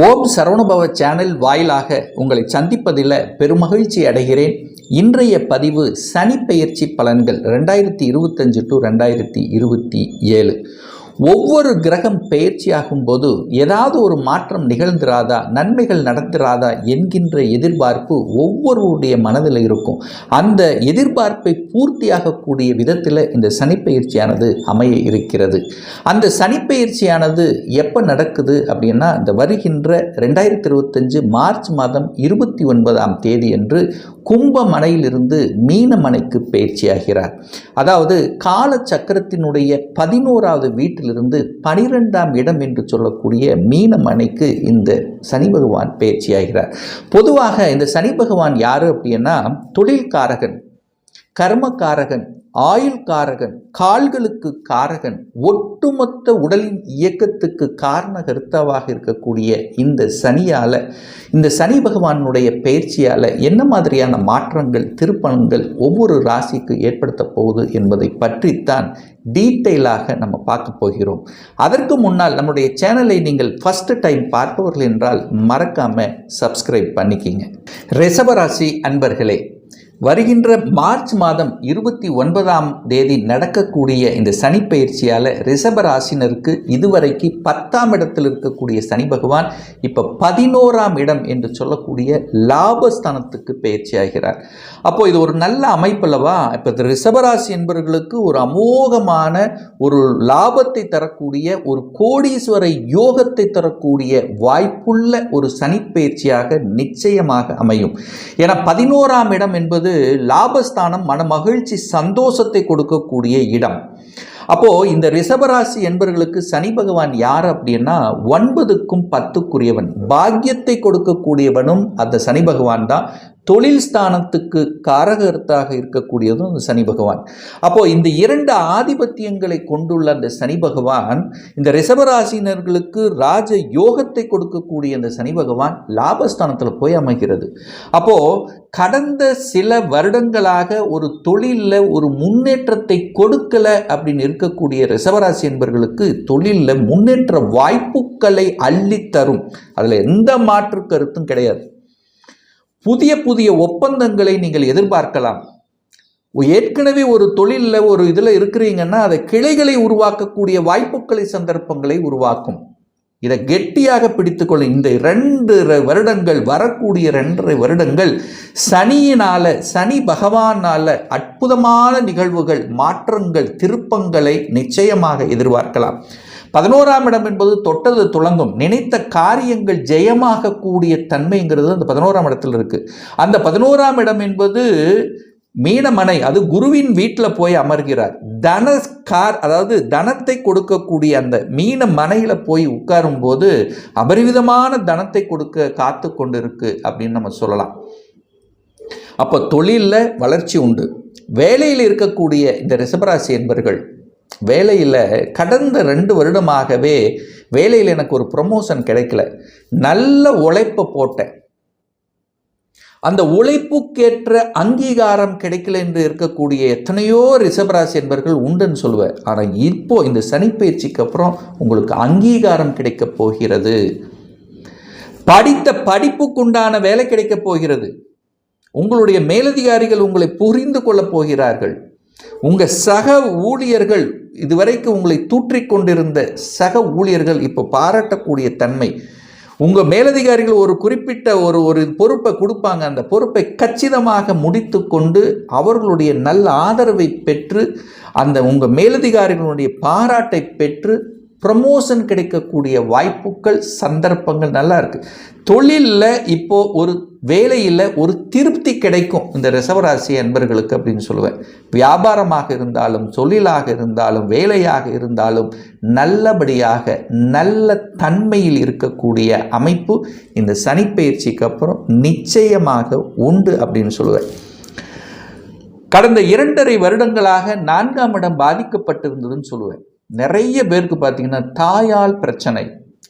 ஓம் சரவணுபவ channel வாயிலாக உங்களை சந்திப்பதில் பெருமகிழ்ச்சி அடைகிறேன். இன்றைய பதிவு சனி பெயர்ச்சி பலன்கள் ரெண்டாயிரத்தி இருபத்தஞ்சு டு ரெண்டாயிரத்தி இருபத்தி ஏழு. ஒவ்வொரு கிரகம் பெயர்ச்சியாகும் போது ஏதாவது ஒரு மாற்றம் நிகழ்ந்திராதா நன்மைகள் நடந்திராதா என்கின்ற எதிர்பார்ப்பு ஒவ்வொருவருடைய மனதில் இருக்கும். அந்த எதிர்பார்ப்பை பூர்த்தியாகக்கூடிய விதத்தில் இந்த சனிப்பெயர்ச்சியானது அமைய இருக்கிறது. அந்த சனிப்பெயர்ச்சியானது எப்போ நடக்குது அப்படின்னா இந்த வருகின்ற ரெண்டாயிரத்தி இருபத்தஞ்சு மார்ச் மாதம் இருபத்தி ஒன்பதாம் தேதி என்று கும்பமனையிலிருந்து மீனமனைக்கு பயிற்சியாகிறார். அதாவது கால சக்கரத்தினுடைய பதினோராவது வீட்டிலிருந்து பனிரெண்டாம் இடம் என்று சொல்லக்கூடிய மீனமனைக்கு இந்த சனி பகவான் பயிற்சியாகிறார். பொதுவாக இந்த சனி பகவான் யார் அப்படின்னா தொழில்காரகன். கர்மகாரகன் ஆயுள் காரகன் கால்களுக்கு காரகன் ஒட்டுமொத்த உடலின் இயக்கத்துக்கு காரண கருத்தவாக இருக்கக்கூடிய இந்த சனியால் இந்த சனி பகவானுடைய பயிற்சியால் என்ன மாதிரியான மாற்றங்கள் திருப்பணங்கள் ஒவ்வொரு ராசிக்கு ஏற்படுத்த போகுது என்பதை பற்றித்தான் டீட்டெயிலாக நம்ம பார்க்க போகிறோம். அதற்கு முன்னால் நம்முடைய சேனலை நீங்கள் ஃபஸ்ட்டு டைம் பார்ப்பவர்கள் என்றால் மறக்காமல் சப்ஸ்கிரைப் பண்ணிக்கிங்க. ரிஷபராசி அன்பர்களே வருகின்ற மார்ச் மாதம் இருபத்தி ஒன்பதாம் தேதி நடக்கக்கூடிய இந்த சனிப்பயிற்சியால் ரிஷபராசினருக்கு இதுவரைக்கு பத்தாம் இடத்தில் இருக்கக்கூடிய சனி பகவான் இப்போ பதினோராம் இடம் என்று சொல்லக்கூடிய லாபஸ்தானத்துக்கு பயிற்சி ஆகிறார் அப்போ இது ஒரு நல்ல அமைப்பல்லவா இப்போ இந்த ரிஷபராசி என்பவர்களுக்கு ஒரு அமோகமான ஒரு லாபத்தை தரக்கூடிய ஒரு கோடீஸ்வர யோகத்தை தரக்கூடிய வாய்ப்புள்ள ஒரு சனி பயிற்சியாக நிச்சயமாக அமையும். ஏன்னா பதினோராம் இடம் என்பது லாபஸ்தானம் மன மகிழ்ச்சி சந்தோஷத்தை கொடுக்கக்கூடிய இடம். அப்போ இந்த ரிஷபராசி என்பவர்களுக்கு சனி பகவான் யார் அப்படின்னா ஒன்பதுக்கும் பத்துக்குரியவன். பாக்கியத்தை கொடுக்கக்கூடியவனும் அந்த சனி பகவான் தான். தொழில் ஸ்தானத்துக்கு காரகர்த்தாக இருக்கக்கூடியதும் அந்த சனி பகவான். அப்போ இந்த இரண்டு ஆதிபத்தியங்களை கொண்டுள்ள அந்த சனி பகவான் இந்த ரிஷபராசினர்களுக்கு ராஜ யோகத்தை கொடுக்கக்கூடிய அந்த சனி பகவான் லாபஸ்தானத்தில் போய் அமைகிறது. அப்போ கடந்த சில வருடங்களாக ஒரு தொழிலில் ஒரு முன்னேற்றத்தை கொடுக்கலை அப்படின்னு இருக்கக்கூடிய ரிசவராசி என்பவர்களுக்கு தொழிலில் முன்னேற்ற வாய்ப்புகளை அள்ளித்தரும். அதில் எந்த மாற்று கருத்தும் கிடையாது. புதிய புதிய ஒப்பந்தங்களை நீங்கள் எதிர்பார்க்கலாம். ஏற்கனவே ஒரு தொழிலில் ஒரு இதில் இருக்கிறீங்கன்னா அதை கிளைகளை உருவாக்கக்கூடிய வாய்ப்புகளை சந்தர்ப்பங்களை உருவாக்கும். இதை கெட்டியாக பிடித்துக்கொள்ள இந்த ரெண்டு வருடங்கள் வரக்கூடிய ரெண்டரை வருடங்கள் சனியினால் சனி பகவானால் அற்புதமான நிகழ்வுகள் மாற்றங்கள் திருப்பங்களை நிச்சயமாக எதிர்பார்க்கலாம். பதினோராம் இடம் என்பது தொட்டது துளங்கும். நினைத்த காரியங்கள் ஜெயமாகக்கூடிய தன்மைங்கிறது அந்த பதினோராம் இடத்தில் இருக்குது அந்த பதினோராம் இடம் என்பது மீனமனை அது குருவின் வீட்டில் போய் அமர்கிறார். தனஸ்கார் அதாவது தனத்தை கொடுக்கக்கூடிய அந்த மீன மனையில் போய் உட்காரும் போது அபரிவிதமான தனத்தை கொடுக்க காத்து கொண்டு இருக்கு அப்படின்னு நம்ம சொல்லலாம். அப்போ தொழிலில் வளர்ச்சி உண்டு. வேலையில் இருக்கக்கூடிய இந்த ரிஷபராசி என்பர்கள் வேலையில் கடந்த ரெண்டு வருடமாகவே வேலையில் எனக்கு ஒரு ப்ரொமோஷன் கிடைக்கல. நல்ல உழைப்பை போட்டேன். அந்த உழைப்புக்கேற்ற அங்கீகாரம் கிடைக்கல என்று இருக்கக்கூடிய எத்தனையோ ரிஷபராசி என்பர்கள் உண்டுன்னு சொல்லுவேன் ஆனால் இப்போ இந்த சனிப்பயிற்சிக்கு அப்புறம் உங்களுக்கு அங்கீகாரம் கிடைக்கப் போகிறது. படித்த படிப்புக்குண்டான வேலை கிடைக்கப் போகிறது. உங்களுடைய மேலதிகாரிகள் உங்களை புரிந்து கொள்ளப் போகிறார்கள். உங்கள் சக ஊழியர்கள் இதுவரைக்கும் உங்களை தூற்றிக் கொண்டிருந்த சக ஊழியர்கள் இப்போ பாராட்டக்கூடிய தன்மை உங்கள் மேலதிகாரிகள் ஒரு குறிப்பிட்ட ஒரு ஒரு பொறுப்பை கொடுப்பாங்க. அந்த பொறுப்பை கச்சிதமாக முடித்து கொண்டு அவர்களுடைய நல்ல ஆதரவை பெற்று அந்த உங்கள் மேலதிகாரிகளுடைய பாராட்டை பெற்று ப்ரமோஷன் கிடைக்கக்கூடிய வாய்ப்புகள் சந்தர்ப்பங்கள் நல்லா இருக்குது தொழிலில் இப்போது ஒரு வேலையில் ஒரு திருப்தி கிடைக்கும். இந்த ரிசவராசி அன்பர்களுக்கு அப்படின்னு சொல்லுவேன். வியாபாரமாக இருந்தாலும் தொழிலாக இருந்தாலும் வேலையாக இருந்தாலும் நல்லபடியாக நல்ல தன்மையில் இருக்கக்கூடிய அமைப்பு இந்த சனிப்பயிற்சிக்கு அப்புறம் நிச்சயமாக உண்டு அப்படின்னு சொல்லுவேன். கடந்த இரண்டரை வருடங்களாக நான்காம் இடம் பாதிக்கப்பட்டிருந்ததுன்னு சொல்லுவேன். நிறைய பேருக்கு பார்த்தீங்கன்னா தாயால் பிரச்சனை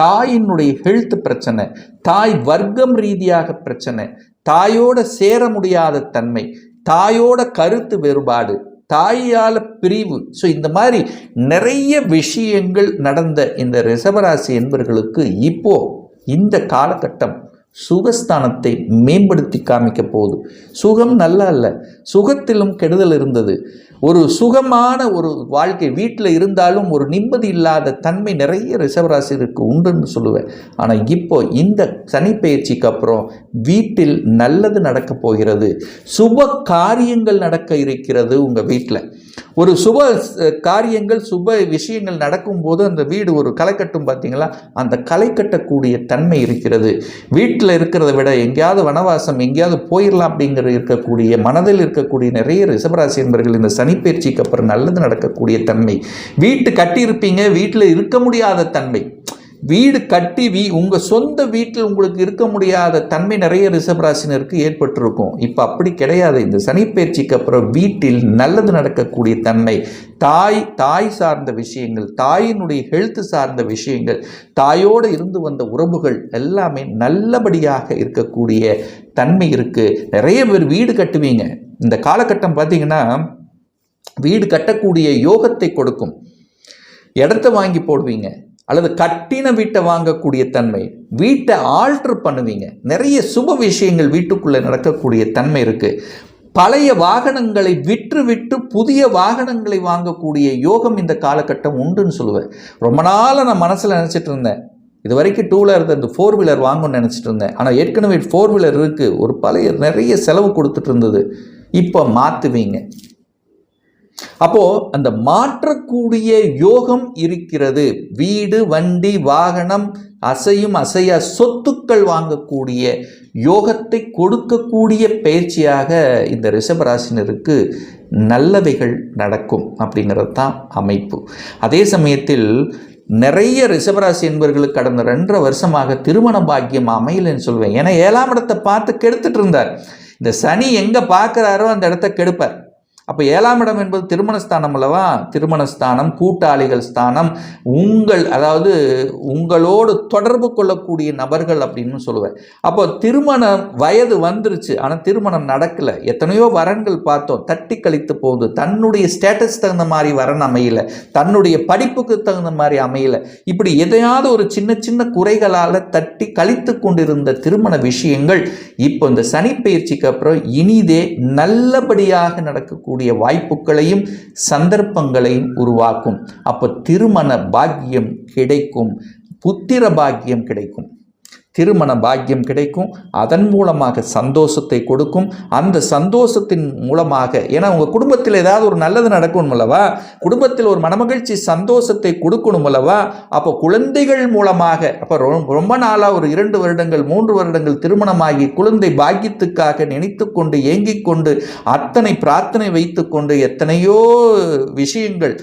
தாயினுடைய ஹெல்த் பிரச்சனை தாய் வர்க்கம் ரீதியாக பிரச்சனை தாயோட சேர முடியாத தன்மை தாயோட கருத்து வேறுபாடு தாயால் பிரிவு. ஸோ இந்த மாதிரி நிறைய விஷயங்கள் நடந்த இந்த ரிசவராசி என்பர்களுக்கு இப்போ இந்த காலகட்டம் சுகஸ்தானத்தை மேம்படுத்தி காமிக்க போகுது. சுகம் நல்லா அல்ல சுகத்திலும் கெடுதல் இருந்தது. ஒரு சுகமான ஒரு வாழ்க்கை வீட்டில் இருந்தாலும் ஒரு நிம்மதி இல்லாத தன்மை நிறைய ரிசவராசிற்கு உண்டுன்னு சொல்லுவேன். ஆனால் இப்போ இந்த சனிப்பயிற்சிக்கு அப்புறம் வீட்டில் நல்லது நடக்க போகிறது. சுப காரியங்கள் நடக்க இருக்கிறது உங்கள் வீட்டில். ஒரு சுப காரியங்கள் சுப விஷயங்கள் நடக்கும்போது அந்த வீடு ஒரு களை கட்டும் பார்த்தீங்களா? அந்த களை கட்டக்கூடிய தன்மை இருக்கிறது. வீட்டில் இருக்கிறத விட எங்கேயாவது வனவாசம் எங்கேயாவது போயிடலாம் அப்படிங்கிற இருக்கக்கூடிய மனதில் இருக்கக்கூடிய நிறைய ரிஷபராசி என்பர்கள் இந்த சனிப்பயிற்சிக்கு அப்புறம் நல்லது நடக்கக்கூடிய தன்மை. வீட்டு கட்டியிருப்பீங்க வீட்டில் இருக்க முடியாத தன்மை. வீடு கட்டி வீ உங்கள் சொந்த வீட்டில் உங்களுக்கு இருக்க முடியாத தன்மை நிறைய ரிஷபராசினருக்கு ஏற்பட்டிருக்கும். இப்போ அப்படி கிடையாது. இந்த சனிப்பயிற்சிக்கு அப்புறம் வீட்டில் நல்லது நடக்கக்கூடிய தன்மை. தாய் தாய் சார்ந்த விஷயங்கள் தாயினுடைய ஹெல்த் சார்ந்த விஷயங்கள் தாயோடு இருந்து வந்த உறவுகள் எல்லாமே நல்லபடியாக இருக்கக்கூடிய தன்மை இருக்குது நிறைய பேர் வீடு கட்டுவீங்க. இந்த காலகட்டம் பார்த்திங்கன்னா வீடு கட்டக்கூடிய யோகத்தை கொடுக்கும். இடத்த வாங்கி போடுவீங்க. அல்லது கட்டின வீட்டை வாங்கக்கூடிய தன்மை வீட்டை ஆல்ட்ரு பண்ணுவீங்க. நிறைய சுப விஷயங்கள் வீட்டுக்குள்ளே நடக்கக்கூடிய தன்மை இருக்குது பழைய வாகனங்களை விற்று விட்டு புதிய வாகனங்களை வாங்கக்கூடிய யோகம் இந்த காலகட்டம் உண்டுன்னு சொல்லுவேன். ரொம்ப நாளாக நான் மனசில் நினச்சிட்டு இருந்தேன். இது வரைக்கும் டூ வீலர் இந்த ஃபோர் வீலர் வாங்கணும்னு நினச்சிட்டு இருந்தேன். ஆனால் ஏற்கனவே ஃபோர் வீலர் இருக்குது ஒரு பழைய நிறைய செலவு கொடுத்துட்டு இருந்தது. இப்போ மாற்றுவீங்க அப்போது அந்த மாற்றக்கூடிய யோகம் இருக்கிறது. வீடு வண்டி வாகனம் அசையும் அசையா சொத்துக்கள் வாங்கக்கூடிய யோகத்தை கொடுக்கக்கூடிய பயிற்சியாக இந்த ரிஷபராசினருக்கு நல்லவைகள் நடக்கும் அப்படிங்கிறது தான் அமைப்பு. அதே சமயத்தில் நிறைய ரிஷபராசி என்பவர்களுக்கு கடந்த ரெண்டரை வருஷமாக திருமண பாக்கியம் அமையலன்னு சொல்லுவேன் ஏன்னா ஏழாம் இடத்தை பார்த்து கெடுத்துட்டு இருந்தார். இந்த சனி எங்கே பார்க்குறாரோ அந்த இடத்த கெடுப்பார். அப்போ ஏழாம் இடம் என்பது திருமணஸ்தானம் அல்லவா? திருமணஸ்தானம் கூட்டாளிகள் ஸ்தானம். உங்கள் அதாவது உங்களோடு தொடர்பு கொள்ளக்கூடிய நபர்கள் அப்படின்னு சொல்லுவேன் அப்போ திருமணம் வயது வந்துருச்சு. ஆனால் திருமணம் நடக்கலை. எத்தனையோ வரன்கள் பார்த்தோம். தட்டி கழித்து போகுது. தன்னுடைய ஸ்டேட்டஸ் தகுந்த மாதிரி வரன் அமையல. தன்னுடைய படிப்புக்கு தகுந்த மாதிரி அமையல. இப்படி எதையாவது ஒரு சின்ன சின்ன குறைகளால் தட்டி கழித்து கொண்டிருந்த திருமண விஷயங்கள் இப்போ இந்த சனி பயிற்சிக்கு அப்புறம் இனிதே நல்லபடியாக நடக்கக்கூடிய வாய்ப்புகளையும் சந்தர்ப்பங்களையும் உருவாக்கும். அப்போ திருமண பாக்கியம் கிடைக்கும் புத்திர பாக்கியம் கிடைக்கும். திருமண பாக்கியம் கிடைக்கும். அதன் மூலமாக சந்தோஷத்தை கொடுக்கும். அந்த சந்தோஷத்தின் மூலமாக ஏன்னா உங்கள் குடும்பத்தில் ஏதாவது ஒரு நல்லது நடக்கணும் அல்லவா? குடும்பத்தில் ஒரு மனமகிழ்ச்சி சந்தோஷத்தை கொடுக்கணும் அல்லவா? அப்போ குழந்தைகள் மூலமாக அப்போ ரொம்ப நாளாக ஒரு இரண்டு வருடங்கள் மூன்று வருடங்கள் திருமணமாகி குழந்தை பாக்கியத்துக்காக நினைத்து கொண்டு ஏங்கிக் கொண்டு அத்தனை பிரார்த்தனை வைத்து கொண்டு எத்தனையோ விஷயங்கள்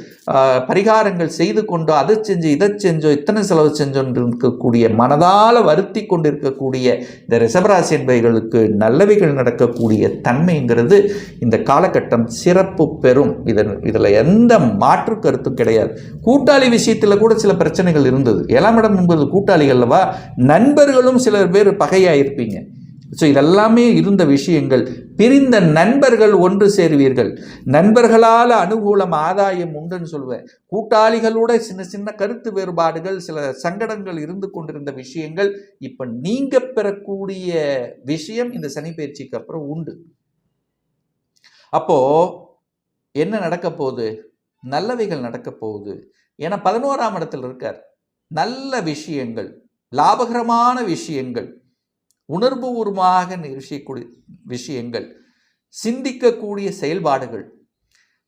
பரிகாரங்கள் செய்து கொண்டு அதை செஞ்சு இதை செஞ்சோ இத்தனை செலவு செஞ்சோன்னு இருக்கக்கூடிய மனதால் வருத்தி கொண்டிருக்கக்கூடிய இந்த ரிஷபராசி என்பவைகளுக்கு நல்லவைகள் நடக்கக்கூடிய தன்மைங்கிறது இந்த காலகட்டம் சிறப்பு பெறும். இதன் இதில் எந்த மாற்று கருத்தும் கிடையாது. கூட்டாளி விஷயத்தில் கூட சில பிரச்சனைகள் இருந்தது. ஏழாம் இடம் என்பது கூட்டாளிகள்லவா? நண்பர்களும் சில பேர் பகையாயிருப்பீங்க. ஸோ இதெல்லாமே இருந்த விஷயங்கள். பிரிந்த நண்பர்கள் ஒன்று சேருவீர்கள். நண்பர்களால் அனுகூலம் ஆதாயம் உண்டுன்னு சொல்லுவேன். கூட்டாளிகளோட சின்ன சின்ன கருத்து வேறுபாடுகள் சில சங்கடங்கள் இருந்து கொண்டிருந்த விஷயங்கள் இப்போ நீங்க பெறக்கூடிய விஷயம் இந்த சனி பயிற்சிக்கு அப்புறம் உண்டு. அப்போ என்ன நடக்க போகுது? நல்லவைகள் நடக்க போகுது. ஏன்னா பதினோராம் இடத்தில் இருக்கார். நல்ல விஷயங்கள் லாபகரமான விஷயங்கள். உணர்வுபூர்வமாக விஷயக்கூடிய விஷயங்கள் சிந்திக்கக்கூடிய செயல்பாடுகள்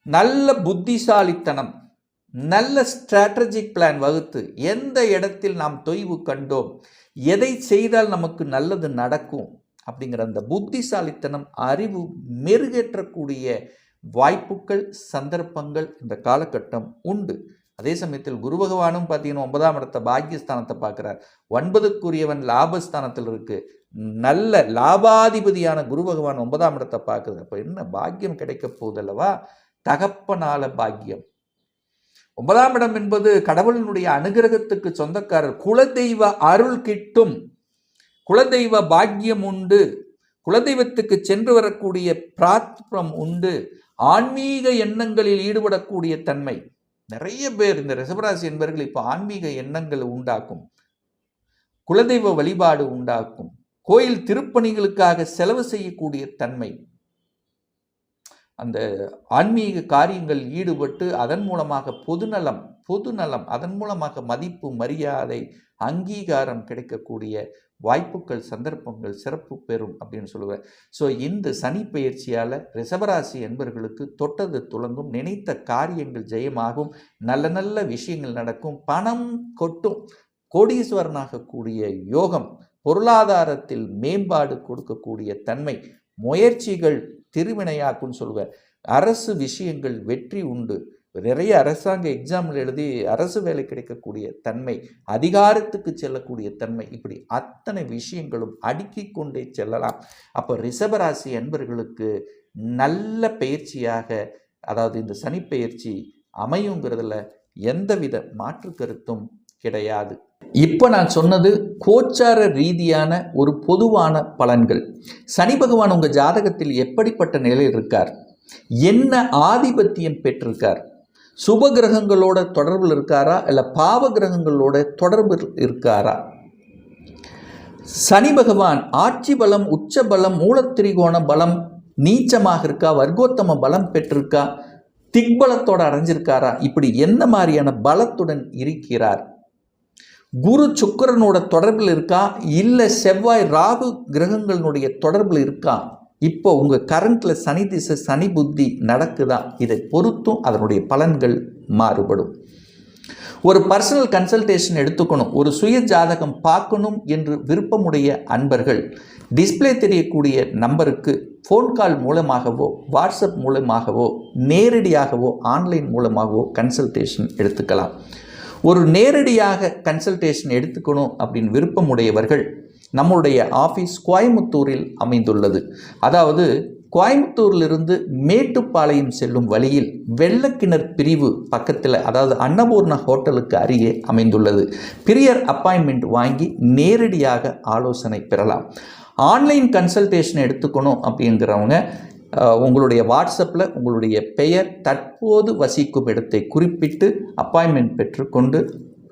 நல்ல புத்திசாலித்தனம் நல்ல ஸ்ட்ராட்டஜிக் பிளான் வகுத்து எந்த இடத்தில் நாம் தொய்வு கண்டோம் எதை செய்தால் நமக்கு நல்லது நடக்கும் அப்படிங்கிற அந்த புத்திசாலித்தனம் அறிவு மெருகேற்றக்கூடிய வாய்ப்புகள் சந்தர்ப்பங்கள் இந்த காலகட்டம் உண்டு. அதே சமயத்தில் குரு பகவானும் பார்த்தீங்கன்னா ஒன்பதாம் இடத்த பாக்கியஸ்தானத்தை பார்க்குறார். ஒன்பதுக்குரியவன் லாபஸ்தானத்தில் இருக்குது நல்ல லாபாதிபதியான குரு பகவான் ஒன்பதாம் இடத்தை பார்க்குது. அப்போ என்ன பாக்கியம் கிடைக்க போகுதல்லவா தகப்பனால பாக்கியம். ஒன்பதாம் இடம் என்பது கடவுளினுடைய அனுகிரகத்துக்கு சொந்தக்காரர். குலதெய்வ அருள் கிட்டும். குலதெய்வ பாக்கியம் உண்டு. குலதெய்வத்துக்கு சென்று வரக்கூடிய பிரார்த்தம் உண்டு. ஆன்மீக எண்ணங்களில் ஈடுபடக்கூடிய தன்மை. நிறைய பேர் இந்த ரிசபராசி என்பவர்கள் இப்போ ஆன்மீக எண்ணங்கள் உண்டாக்கும். குலதெய்வ வழிபாடு உண்டாக்கும். கோயில் திருப்பணிகளுக்காக செலவு செய்யக்கூடிய தன்மை. அந்த ஆன்மீக காரியங்கள் ஈடுபட்டு அதன் மூலமாக பொதுநலம் பொதுநலம் அதன் மூலமாக மதிப்பு மரியாதை அங்கீகாரம் கிடைக்கக்கூடிய வாய்ப்புகள் சந்தர்ப்பங்கள் சிறப்பு பெறும் அப்படின்னு சொல்லுவேன் ஸோ இந்த சனி பயிற்சியால் ரிசவராசி என்பர்களுக்கு தொட்டது துளங்கும் நினைத்த காரியங்கள் ஜெயமாகும் நல்ல நல்ல விஷயங்கள் நடக்கும் பணம் கொட்டும் கோடீஸ்வரனாகக்கூடிய யோகம் பொருளாதாரத்தில் மேம்பாடு கொடுக்கக்கூடிய தன்மை முயற்சிகள் திருவினையாக்குன்னு சொல்லுவார். அரசு விஷயங்கள் வெற்றி உண்டு. நிறைய அரசாங்க எக்ஸாமில் எழுதி அரசு வேலை கிடைக்கக்கூடிய தன்மை அதிகாரத்துக்கு செல்லக்கூடிய தன்மை இப்படி அத்தனை விஷயங்களும் அடுக்கி கொண்டே செல்லலாம். அப்போ ரிஷபராசி என்பர்களுக்கு நல்ல பயிற்சியாக அதாவது இந்த சனி பயிற்சி அமையுங்கிறதுல எந்தவித மாற்று கருத்தும் கிடையாது. இப்போ நான் சொன்னது கோச்சார ரீதியான ஒரு பொதுவான பலன்கள். சனி பகவான் உங்கள் ஜாதகத்தில் எப்படிப்பட்ட நிலையில் இருக்கார்? என்ன ஆதிபத்தியம் பெற்றிருக்கார்? சுப கிரகங்களோட தொடர்பில் இருக்காரா? இல்லை பாவ கிரகங்களோட தொடர்பில் இருக்காரா? சனி பகவான் ஆட்சி பலம் உச்ச பலம் மூலத்திரிகோண பலம் நீச்சமாக இருக்கா? வர்க்கோத்தம பலம் பெற்றிருக்கா? திக்பலத்தோடு அடைஞ்சிருக்காரா? இப்படி என்ன மாதிரியான பலத்துடன் இருக்கிறார்? குரு சுக்கரனோட தொடர்பில் இருக்கா? இல்லை செவ்வாய் ராகு கிரகங்களினுடைய தொடர்பில் இருக்கா? இப்போ உங்கள் கரண்ட்டில் சனி திசை சனி புத்தி நடக்குதா? இதை பொறுத்தும் அதனுடைய பலன்கள் மாறுபடும். ஒரு பர்சனல் கன்சல்டேஷன் எடுத்துக்கணும். ஒரு சுய ஜாதகம் பார்க்கணும் என்று விருப்பமுடைய அன்பர்கள் டிஸ்ப்ளே தெரியக்கூடிய நம்பருக்கு ஃபோன் கால் மூலமாகவோ வாட்ஸ்அப் மூலமாகவோ நேரடியாகவோ ஆன்லைன் மூலமாகவோ கன்சல்டேஷன் எடுத்துக்கலாம். ஒரு நேரடியாக கன்சல்டேஷன் எடுத்துக்கணும் அப்படின்னு விருப்பமுடையவர்கள் நம்முடைய ஆஃபீஸ் கோயம்புத்தூரில் அமைந்துள்ளது. அதாவது கோயம்புத்தூரிலிருந்து மேட்டுப்பாளையம் செல்லும் வழியில் வெள்ளக்கிணர் பிரிவு பக்கத்தில் அதாவது அன்னபூர்ணா ஹோட்டலுக்கு அருகே அமைந்துள்ளது. பிரியர் அப்பாயின்மெண்ட் வாங்கி நேரடியாக ஆலோசனை பெறலாம். ஆன்லைன் கன்சல்டேஷன் எடுத்துக்கணும் அப்படிங்கிறவங்க உங்களுடைய வாட்ஸ்அப்பில் உங்களுடைய பெயர் தற்போது வசிக்கும் இடத்தை குறிப்பிட்டு அப்பாயின்மெண்ட் பெற்றுக்கொண்டு